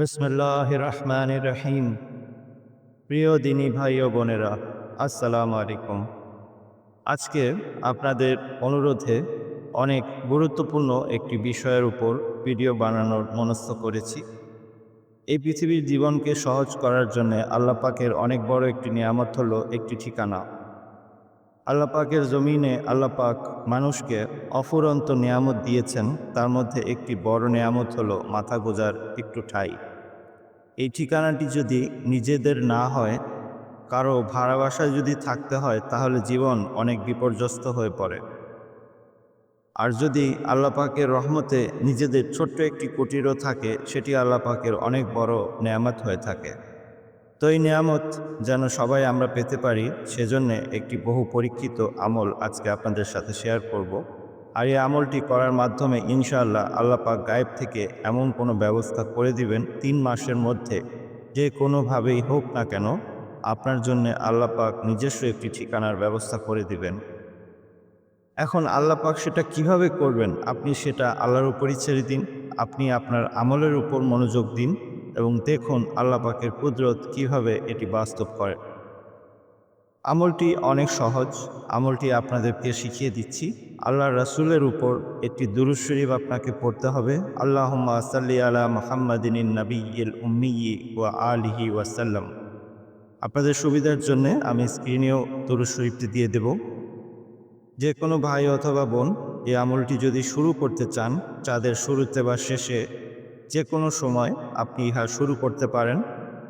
বিসমুল্লাহ রহমান রহিম প্রিয় দিনী ভাই ও বোনেরা, আসসালামু আলাইকুম। আজকে আপনাদের অনুরোধে অনেক গুরুত্বপূর্ণ একটি বিষয়ের উপর ভিডিও বানানোর মনস্থ করেছি। এই পৃথিবীর জীবনকে সহজ করার জন্য আল্লাহ পাকের অনেক বড় একটি নিয়ামত হলো একটি ঠিকানা। আল্লাহ পাকের জমিনে আল্লাহ পাক মানুষকে অফুরন্ত নিয়ামত দিয়েছেন। তার মধ্যে একটি বড় নিয়ামত হলো মাথা গোজার একটু ঠাই। এই ঠিকানাটি যদি নিজেদের না হয়, কারও ভাড়া বাসায় যদি থাকতে হয়, তাহলে জীবন অনেক বিপর্যস্ত হয়ে পড়ে আর যদি আল্লাহ পাকের রহমতে নিজেদের ছোট্ট একটি কুটিরও থাকে, সেটি আল্লাহ পাকের অনেক বড় নেয়ামত হয়ে থাকে তো এই নিয়ামত যেন সবাই আমরা পেতে পারি, সেজন্যে একটি বহু পরীক্ষিত আমল আজকে আপনাদের সাথে শেয়ার করব। আর এই আমলটি করার মাধ্যমে ইনশাআল্লাহ আল্লাহ পাক গায়েব থেকে এমন কোনো ব্যবস্থা করে দিবেন তিন মাসের মধ্যে। যে কোনোভাবেই হোক না কেন, আপনার জন্য আল্লাহ পাক নিজস্ব একটি ঠিকানার ব্যবস্থা করে দিবেন। এখন আল্লাহ পাক সেটা কীভাবে করবেন? আপনি সেটা আল্লাহর উপরই ছেড়ে দিন, আপনি আপনার আমলের উপর মনোযোগ দিন এবং দেখুন আল্লাহ পাকের কুদরত কীভাবে এটি বাস্তব করে। আমলটি অনেক সহজ, আমলটি আপনাদেরকে শিখিয়ে দিচ্ছি। আল্লাহ রাসূলের উপর একটি দুরুদ শরীফ আপনাকে পড়তে হবে। আল্লাহুম্মা সাল্লি আলা মুহাম্মাদিন নবিয়্যিল উম্মিয়্যি ওয়া আলিহি ওয়াসাল্লাম আপনাদের সুবিধার জন্য আমি স্ক্রিনেও দুরুদ শরীফটি দিয়ে দেব। যে কোনো ভাই অথবা বোন এই আমলটি যদি শুরু করতে চান চাঁদের শুরুতে বা শেষে যে কোনো সময় আপনি ইহা শুরু করতে পারেন।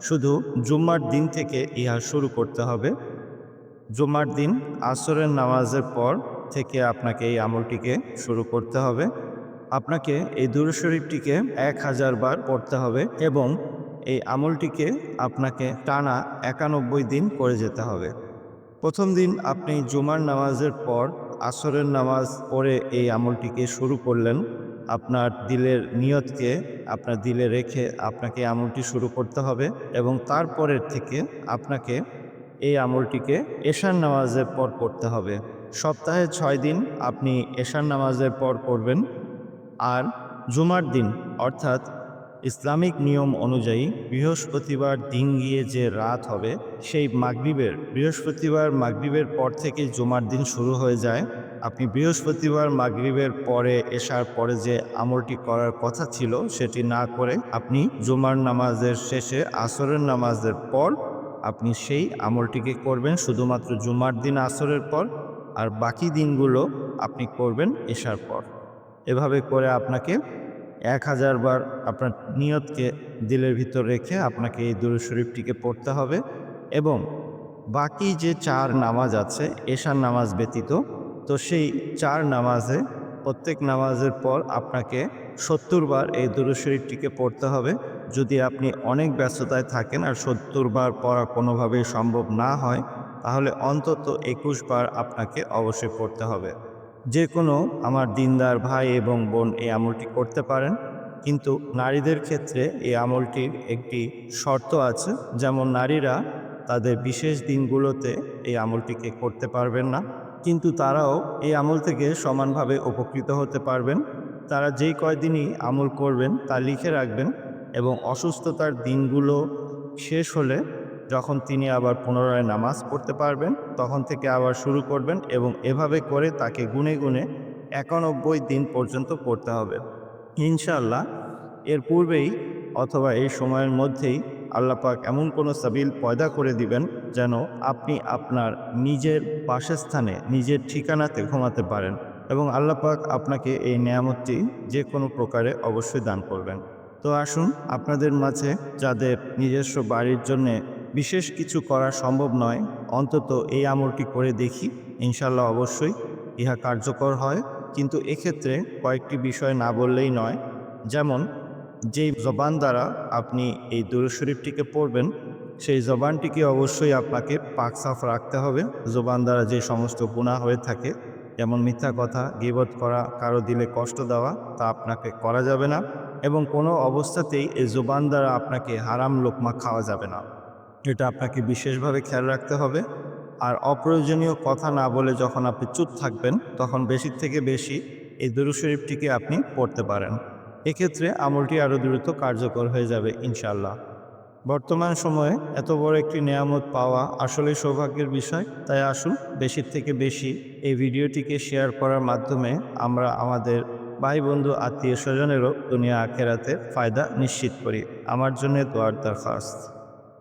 শুধু জুম্মার দিন থেকে ইহা শুরু করতে হবে। জুম্মার দিন আসরের নামাজের পর থেকে আপনাকে এই আমলটিকে শুরু করতে হবে। আপনাকে এই দুরু শরীফটিকে এক হাজার বার পড়তে হবে এবং এই আমলটিকে আপনাকে টানা একানব্বই দিন করে যেতে হবে। প্রথম দিন আপনি জুমার নামাজের পর আসরের নামাজ পড়ে এই আমলটিকে শুরু করলেন। আপনার দিলের নিয়তকে আপনার দিলে রেখে আপনাকে আমলটি শুরু করতে হবে এবং তারপরের থেকে আপনাকে এই আমলটিকে এশার নামাজের পর করতে হবে। সপ্তাহে ছয় দিন আপনি এশার নামাজের পর করবেন আর জুমার দিন, অর্থাৎ ইসলামিক নিয়ম অনুযায়ী বৃহস্পতিবার দিন গিয়ে যে রাত হবে, সেই মাগরিবের, বৃহস্পতিবার মাগরিবের পর থেকে জুমার দিন শুরু হয়ে যায়। আপনি বৃহস্পতিবার মাগরিবের পরে এসার পরে যে আমলটি করার কথা ছিল, সেটি না করে আপনি জুমার নামাজের শেষে আসরের নামাজের পর আপনি সেই আমলটিকে করবেন। শুধুমাত্র জুমার দিন আসরের পর আর বাকি দিনগুলো আপনি করবেন এসার পর। এভাবে করে আপনাকে এক হাজার বার আপনার নিয়তকে দিলের ভিতর রেখে আপনাকে এই দুরু শরীফটিকে পড়তে হবে এবং বাকি যে চার নামাজ আছে, এশার নামাজ ব্যতীত, তো সেই চার নামাজে, প্রত্যেক নামাজের পর আপনাকে সত্তর বার এই দুরু শরীফটিকে পড়তে হবে। যদি আপনি অনেক ব্যস্ততায় থাকেন আর সত্তর বার পড়া কোনোভাবেই সম্ভব না হয় তাহলে অন্তত একুশ বার আপনাকে অবশ্যই পড়তে হবে। যে কোনো আমার দিনদার ভাই এবং বোন এই আমলটি করতে পারেন, কিন্তু নারীদের ক্ষেত্রে এই আমলটির একটি শর্ত আছে, যেমন নারীরা তাদের বিশেষ দিনগুলোতে এই আমলটিকে করতে পারবেন না, কিন্তু তারাও এই আমল থেকে সমানভাবে উপকৃত হতে পারবেন। তারা যেই কয়দিনই আমল করবেন তা লিখে রাখবেন এবং অসুস্থতার দিনগুলো শেষ হলে যখন তিনি আবার পুনরায় নামাজ পড়তে পারবেন, তখন থেকে আবার শুরু করবেন এবং এভাবে করে তাকে গুনে গুনে একানব্বই দিন পর্যন্ত পড়তে হবে। ইনশাল্লাহ এর পূর্বেই অথবা এই সময়ের মধ্যেই আল্লাপাক এমন কোনো সাবিল পয়দা করে দিবেন যেন আপনি আপনার নিজের বাসস্থানে, নিজের ঠিকানাতে ঘুমাতে পারেন এবং আল্লাপাক আপনাকে এই নিয়ামতটি যে কোনো প্রকারে অবশ্যই দান করবেন। তো আসুন, আপনাদের মাঝে যাদের নিজস্ব বাড়ির জন্যে বিশেষ কিছু করা সম্ভব নয়। অন্তত এই আমলটি করে দেখি। ইনশাল্লাহ অবশ্যই ইহা কার্যকর হয়। কিন্তু এক্ষেত্রে কয়েকটি বিষয় না বললেই নয়। যেমন, যেই জবান দ্বারা আপনি এই দুরু শরীফটিকে পড়বেন, সেই জবানটিকে অবশ্যই আপনাকে পাক সাফ রাখতে হবে। জবান দ্বারা যে সমস্ত গুণা হয়ে থাকে, যেমন মিথ্যা কথা, গিবত করা, কারও দিলে কষ্ট দেওয়া, তা আপনাকে করা যাবে না। এবং কোনো অবস্থাতেই এই জোবান দ্বারা আপনাকে হারাম লোকমা খাওয়া যাবে না। এটা আপনাকে বিশেষভাবে খেয়াল রাখতে হবে। আর অপ্রয়োজনীয় কথা না বলে যখন আপনি চুপ থাকবেন, তখন বেশি থেকে বেশি এই দুরু শরীফটিকে আপনি পড়তে পারেন। এক্ষেত্রে আমলটি আরও দ্রুত কার্যকর হয়ে যাবে ইনশাল্লাহ বর্তমান সময়ে এত বড় একটি নিয়ামত পাওয়া আসলে সৌভাগ্যের বিষয়। তাই আসুন বেশির থেকে বেশি এই ভিডিওটিকে শেয়ার করার মাধ্যমে আমরা আমাদের ভাই, বন্ধু আত্মীয় স্বজনেরও দুনিয়া আখেরাতে ফায়দা নিশ্চিত করি। আমার জন্য দোয়ার দরখাস্ত।